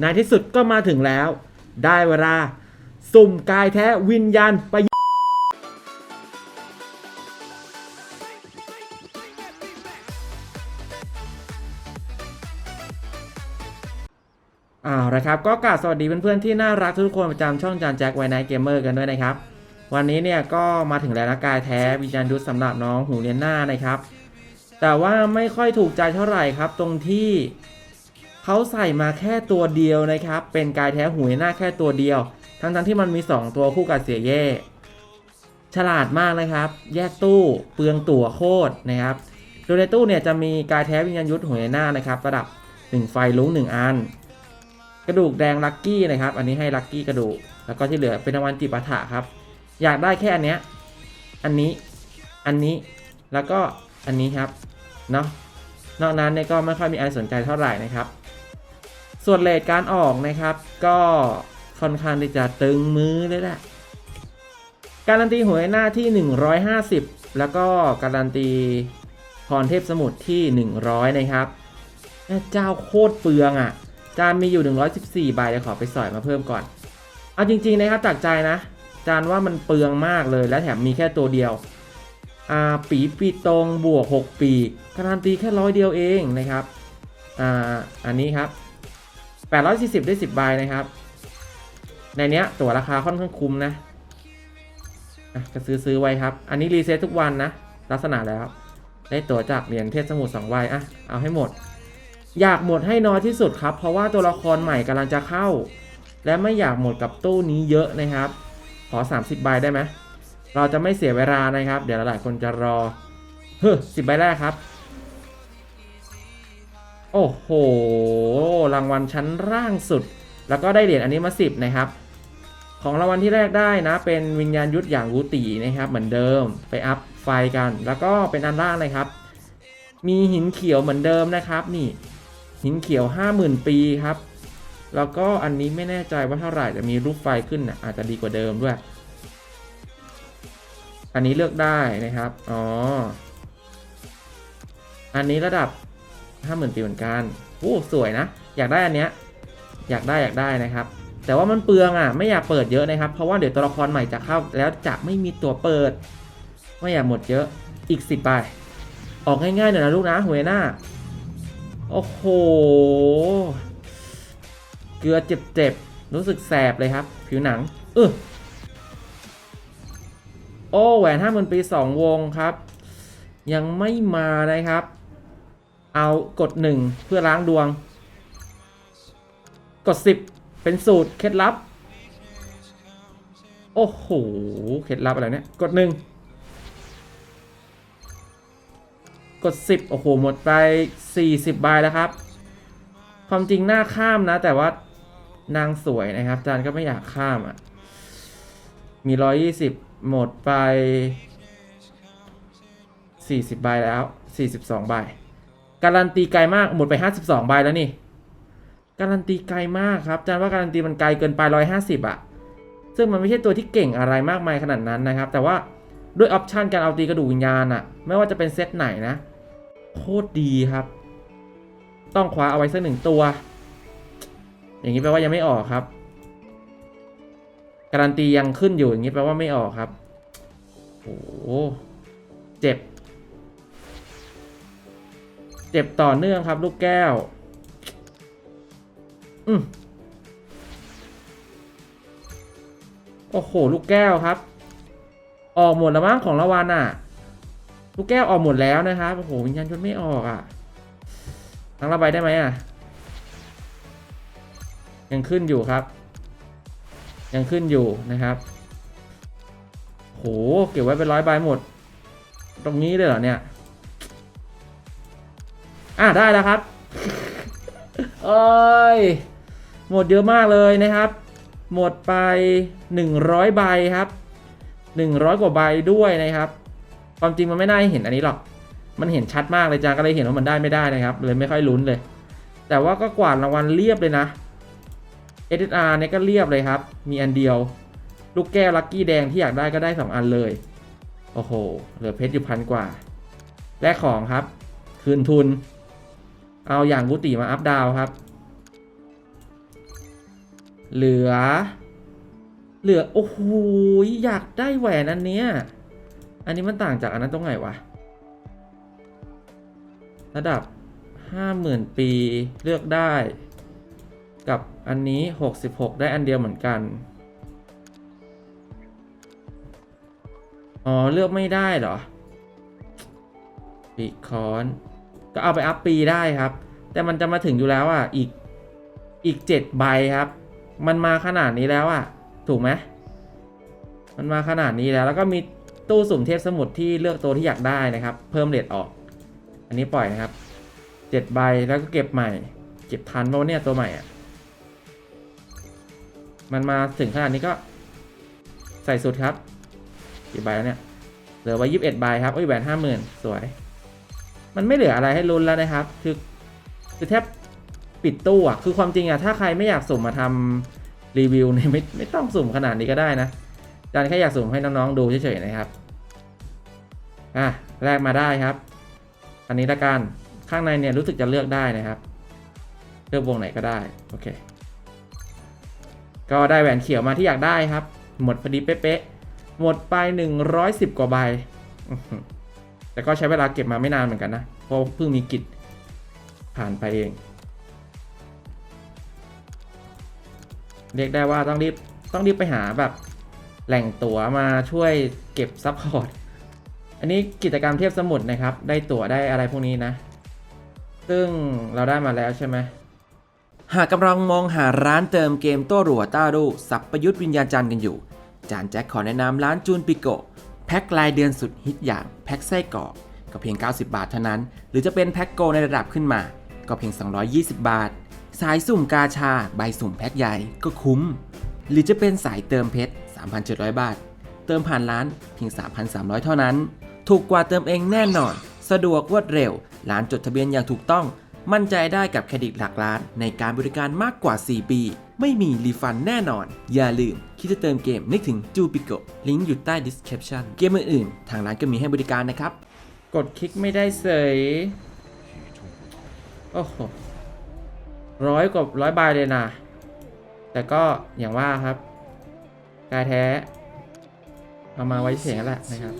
ในที่สุดก็มาถึงแล้ว ได้เวลา สุ่มกายแท้วิญญาณไปอ่าละครับก็กราบสวัสดีเพื่อนๆที่น่ารักทุกคนประจำช่องจานแจ็คไวน์ไนเกมเมอร์กันด้วยนะครับ วันนี้เนี่ยก็มาถึงแล้วนะกายแท้วิญญาณยุทธสำหรับน้องหูเลียนหน้านะครับ แต่ว่าไม่ค่อยถูกใจเท่าไหร่ครับ ตรงที่ เขาใส่มาแค่ตัวเดียวนะครับ เป็นกายแท้หูเลียหน้าแค่ตัวเดียว ทั้งๆที่มันมี 2 ตัวคู่กับเสียเย่ ฉลาดมากนะครับ แยกตู้เปลืองตั๋วโคตรนะครับ โดยในตู้เนี่ยจะมีกายแท้วิญญาณยุทธหูเลียหน้านะครับระดับ 1 ไฟลุ้ง1 อัน กระดูกแดงลัคกี้นะครับ อันนี้ให้ลัคกี้กระดูก แล้วก็ที่เหลือเป็นรางวัลจิปาถะครับ อยากได้แค่อันเนี้ย อันนี้ อันนี้ แล้วก็อันนี้ครับ เนาะ นอกนั้นเนี่ยก็ไม่ค่อยมีอะไรสนใจเท่าไหร่นะครับ ส่วนเลทการออกนะครับ ก็ค่อนข้างที่จะตึงมือเลยแหละการันตีหวยหน้าที่ 150 แล้วก็การันตีพรเทพสมุทรที่ 100 นะครับเจ้าโคตรเปลืองอะ่ะ จานมีอยู่ 114 ใบเดี๋ยวขอไปสอยมาเพิ่มก่อน เอาจริง ๆ นะครับจากใจนะ จานว่ามันเปลืองมากเลยและแถมมีแค่ตัวเดียว อ่า ปีปีตรงบวก 6 ปีกการันตีแค่ร้อยเดียวเองนะครับ อ่า อันนี้ครับ 840 ได้ 10 ใบนะครับ ในเนี้ยตั๋วราคาค่อนข้างคุ้มนะะก็ซื้อซื้อไว้ครับ อันนี้รีเซ็ตทุกวันนะ ลักษณะแล้ว ได้ตั๋วจากเหรียญเทพสมุทร2ใบอะ เอาให้หมด อยากหมดให้น้อยที่สุดครับ เพราะว่าตัวละครใหม่กำลังจะเข้า และไม่อยากหมดกับตู้นี้เยอะนะครับ ขอ 30 ใบได้ไหม เราจะไม่เสียเวลานะครับ เดี๋ยวหลายคนจะรอ เฮ้ยสิบใบแรกครับ โอ้โห รางวัลชั้นล่างสุด แล้วก็ได้เหรียญอันนี้มา 10 นะครับ ของรางวัลที่แรกได้นะ เป็นวิญญาณยุทธอย่างวูตีนะครับ เหมือนเดิม ไปอัพไฟกัน แล้วก็เป็นอันล่างนะครับ มีหินเขียวเหมือนเดิมนะครับ นี่ หินเขียว 50,000 ปีครับ แล้วก็อันนี้ไม่แน่ใจว่าเท่าไหร่แต่มีรูปไฟขึ้นนะอาจจะดีกว่าเดิมด้วย อันนี้เลือกได้นะครับ อ๋อ อันนี้ระดับ 50,000ปีเหมือนกันโอ้สวยนะ อยากได้อันเนี้ย อยากได้อยากได้นะครับ แต่ว่ามันเปลืองอะ ไม่อยากเปิดเยอะนะครับ เพราะว่าเดี๋ยวตัวละครใหม่จะเข้า แล้วจะไม่มีตัวเปิด ไม่อยากหมดเยอะ อีก10ใบ ออกง่ายๆหน่อยนะลูกนะหวยหน้า โอ้โห เกลือเจ็บๆ รู้สึกแสบเลยครับ ผิวหนัง เออโอ้แหวนห้าหมื่นปีสองวงครับ ยังไม่มานะครับ เอากดหนึ่งเพื่อล้างดวง กดสิบเป็นสูตร เคล็ดลับ โอ้โห เคล็ดลับอะไรเนี่ย กดหนึ่งกด 10 โอ้โห หมดไป 40ใบแล้วครับ ความจริงหน้าข้ามนะ แต่ว่านางสวยนะครับจานก็ไม่อยากข้ามอะ มี 120 หมดไป 40ใบแล้ว 42ใบ การันตีไกลมากหมดไป 52 ใบแล้วนี่ การันตีไกลมากครับจานว่าการันตีมันไกลเกินไป 150 อะ ซึ่งมันไม่ใช่ตัวที่เก่งอะไรมากมายขนาดนั้นนะครับ แต่ว่าด้วยออปชันการเอาตีกระดูกวิญญาณอะไม่ว่าจะเป็นเซตไหนนะ โคตรดีครับ ต้องคว้าเอาไว้สักหนึ่งตัว อย่างนี้แปลว่ายังไม่ออกครับ การันตียังขึ้นอยู่อย่างนี้แปลว่าไม่ออกครับ โอ้เจ็บ จ็บต่อเนื่องครับ ลูกแก้ว อืมโอ้โห ลูกแก้วครับ ออกหมดแล้วมั้งของละวันอะ ลูกแก้วออกหมดแล้วนะครับ โอ้โห วิญญาณชนไม่ออกอะทั้งระบายได้ไหมอะ ยังขึ้นอยู่ครับ ยังขึ้นอยู่นะครับโห เก็บไว้เป็นร้อยใบหมด ตรงนี้เลยเหรอเนี่ย อะได้แล้วครับเอ้ยหมดเยอะมากเลยนะครับ หมดไป 100 ใบครับ 100 กว่าใบด้วยนะครับ ความจริงมันไม่น่าเห็นอันนี้หรอก มันเห็นชัดมากเลยจ้าก็เลยเห็นว่ามันได้ไม่ได้นะครับเลยไม่ค่อยลุ้นเลย แต่ว่าก็กวาดรางวัลเรียบเลยนะ SSR เนี่ยก็เรียบเลยครับ มีอันเดียว ลูกแก้วลัคกี้แดงที่อยากได้ก็ได้ 2 อันเลย โอ้โห เหลือเพชรอยู่พันกว่า แลกของครับ คืนทุน เอาอย่างกุฏิมาอัพดาวครับ เหลือ เหลือ โอ้โห อยากได้แหวนอันเนี้ย อันนี้มันต่างจากอันนั้นตรงไหนวะ ระดับ50,000ปีเลือกได้ กับอันนี้ 66 ได้อันเดียวเหมือนกัน อ๋อ เลือกไม่ได้เหรอปีคอน ก็เอาไปอัพปีได้ครับ แต่มันจะมาถึงอยู่แล้วอะอีกอีก 7 ใบครับ มันมาขนาดนี้แล้วอะถูกไหมมันมาขนาดนี้แล้ว แล้วก็มีตู้สุ่มเทพสมุดที่เลือกตัวที่อยากได้นะครับ เพิ่มเลทออก อันนี้ปล่อยนะครับเจ็ดใบแล้วก็เก็บใหม่ เก็บทันเพราะว่าเนี่ยตัวใหม่อะมันมาถึงขนาดนี้ก็ใส่สุดครับกี่ใบแล้วเนี่ยเหลือไว้ยี่สิบเอ็ดใบครับโอ้ยแหวนห้าหมื่นสวย มันไม่เหลืออะไรให้ลุ้นแล้วนะครับ คือคือแทบปิดตู้อะคือความจริงอะถ้าใครไม่อยากสุ่มมาทำรีวิวเนี่ยไม่ไม่ต้องสุ่มขนาดนี้ก็ได้นะอาจารแค่อยากสุ่มให้น้องๆดูเฉยๆนะครับ อะแรกมาได้ครับ อันนี้ละกันข้างในเนี่ยรู้สึกจะเลือกได้นะครับ เลือกวงไหนก็ได้โอเค ก็ได้แหวนเขียวมาที่อยากได้ครับ หมดพอดีเป๊ะๆหมดไป 110 กว่าใบ แต่ก็ใช้เวลาเก็บมาไม่นานเหมือนกันนะ เพราะเพิ่งมีกิจผ่านไปเอง เรียกได้ว่าต้องรีบต้องรีบไปหาแบบแหล่งตั๋วมาช่วยเก็บซัพพอร์ต อันนี้กิจกรรมเทียบสมุดนะครับ ได้ตั๋วได้อะไรพวกนี้นะ ซึ่งเราได้มาแล้วใช่ไหมหากกำลังมองหาร้านเติมเกมโต้หรัวต้ารูสับประยุทธ์วิญญาณจันทร์กันอยู่ จานแจ็คขอแนะนำร้านจูนปิโก แพ็ครายเดือนสุดฮิตอย่างแพ็คไส้กรอกก็เพียง 90 บาทเท่านั้น หรือจะเป็นแพ็คโกในระดับขึ้นมา ก็เพียง 220 บาท สายสุ่มกาชา ใบสุ่มแพ็คใหญ่ก็คุ้ม หรือจะเป็นสายเติมเพชร 3,700 บาท เติมผ่านร้านเพียง 3,300 เท่านั้น ถูกกว่าเติมเองแน่นอน สะดวกรวดเร็ว ร้านจดทะเบียนอย่างถูกต้อง มั่นใจได้กับเครดิตหลักล้านในการบริการมากกว่า 4 ปี ไม่มีรีฟันแน่นอน อย่าลืม คิดจะเติมเกมนึกถึงจูปิโกลิงก์อยู่ใต้ description เกมอื่นๆ ทางร้านก็มีให้บริการนะครับ กดคลิกไม่ได้เสยโอ้โหร้อยกว่าร้อยใบเลยนะ แต่ก็อย่างว่าครับกายแท้ เอามาไว้เฉยแหละนะครับ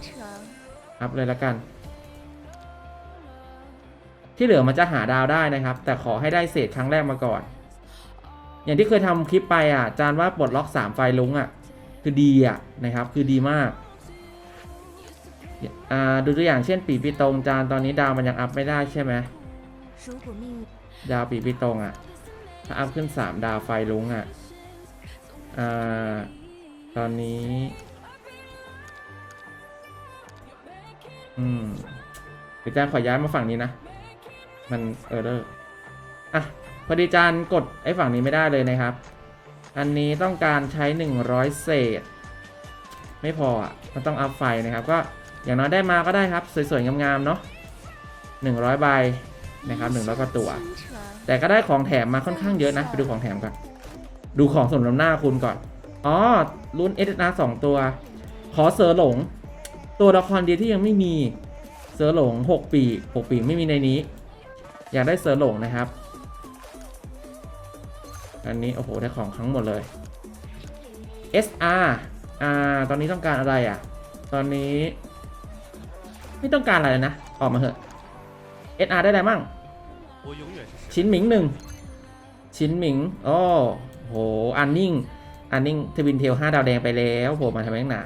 อัพเลยละกัน ที่เหลือมันจะหาดาวได้นะครับ แต่ขอให้ได้เศษครั้งแรกมาก่อน อย่างที่เคยทำคลิปไปอะจานว่าปลดล็อก3ไฟลุงอะคือดีอะนะครับคือดีมากดูตัวอย่างเช่นปีปีตรงจานตอนนี้ดาวมันยังอัพไม่ได้ใช่ไหมดาวปีปีตรงอะถ้าอัพขึ้น 3 ดาวไฟลุงอะอตอนนี้อืมเดี๋ยวจานขอย้ายมาฝั่งนี้นะ มันเออเดอร์อะ พอดีจานกดไอ้ฝั่งนี้ไม่ได้เลยนะครับ อันนี้ต้องการใช้ 100 เศษ ไม่พออะมันต้องอัพไฟนะครับ ก็อย่างน้อยได้มาก็ได้ครับ สวยๆ งามๆ เนาะ100 ใบนะครับ100กว่าตัว แต่ก็ได้ของแถมมาค่อนข้างเยอะนะ ไปดูของแถมก่อน ดูของสมน้ำหน้าคุณก่อน อ๋อรุ่น s อ r สองตัว ขอเสือหลง ตัวละครเดียวที่ยังไม่มี เสือหลง 6 ปีก6ปีไม่มีในนี้ อยากได้เสือหลงนะครับ อันนี้โอ้โหได้ของครั้งหมดเลย SR อ่าตอนนี้ต้องการอะไรอะ ตอนนี้ ไม่ต้องการอะไรเลยนะ ออกมาเถอะ SR ได้อะไรมั่ง ชิ้นหมิงหนึ่ง ชิ้นหมิง โอ้โห อันนิ่ง อันนิ่งทวินเทลห้าดาวแดงไปแล้วโผล่มาทำไมหนา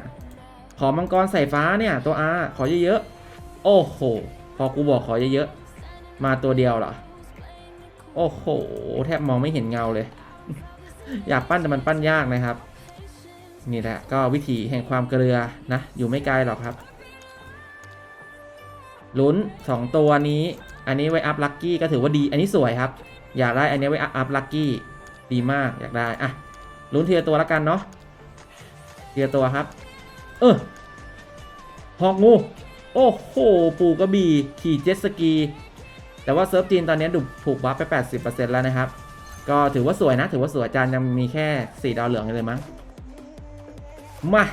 ขอมังกรใส่ฟ้าเนี่ย ตัว R ขอเยอะๆ โอ้โห พอกูบอกขอเยอะๆ มาตัวเดียวเหรอ โอ้โห แทบมองไม่เห็นเงาเลย อยากปั้นแต่มันปั้นยากนะครับ นี่แหละก็วิธีแห่งความเกลือนะ อยู่ไม่ไกลหรอกครับ ลุ้น 2 ตัวนี้ อันนี้ไว้อัพลัคกี้ก็ถือว่าดี อันนี้สวยครับ อยากได้อันนี้ไว้อัพลัคกี้ดีมากอยากได้ อะ ลุ้นเทีละตัวแล้วกันเนาะเทีละตัวครับ เออหอกงู โอ้โห ปูกระบี่ขี่เจ็ตสกี แต่ว่าเซิร์ฟจีนตอนนี้ดูถูกบัฟไป 80%แล้วนะครับ ก็ถือว่าสวยนะ ถือว่าสวยอาจานยังมีแค่ 4 ดาวเหลืองเลยมั้งมา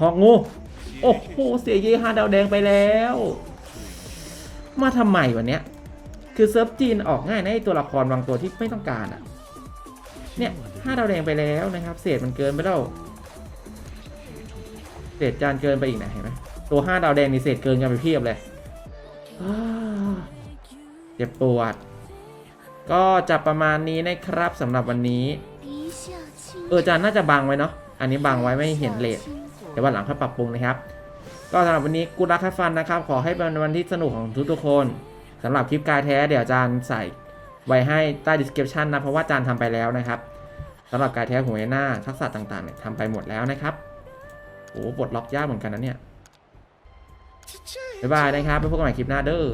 หอกงู โอ้โหเสียเย่ห้าดาวแดงไปแล้ว มาทำไมวันเนี้ยคือเซิร์ฟจีนออกง่ายนะไอตัวละครบางตัวที่ไม่ต้องการอะ เนี่ยห้าดาวแดงไปแล้วนะครับ เศษมันเกินไปแล้วเศษจานเกินไปอีกนะเห็นไหมตัวห้าดาวแดงนี่เศษเกินกันไปเพียบเลยเจ็บปวด ก็จะประมาณนี้นะครับสำหรับวันนี้ เออจานน่าจะบังไว้เนาะอันนี้บังไว้ไม่เห็นเลทเดี๋ยววันหลังค่อยปรับปรุงนะครับ ก็สำหรับวันนี้กูรักคัดฟันนะครับ ขอให้เป็นวันที่สนุกของทุกทุกคนสำหรับคลิปกายแท้เดี๋ยวจานใส่ไว้ให้ใต้ดีสคริปชันนะเพราะว่าจานทำไปแล้วนะครับสำหรับกายแท้หัวหน้าทักษะต่างๆเนี่ยทำไปหมดแล้วนะครับโอ้ปลดล็อกยากเหมือนกันนะเนี่ยบ๊ายบายนะครับไปพบกันใหม่คลิปหน้าเด้อ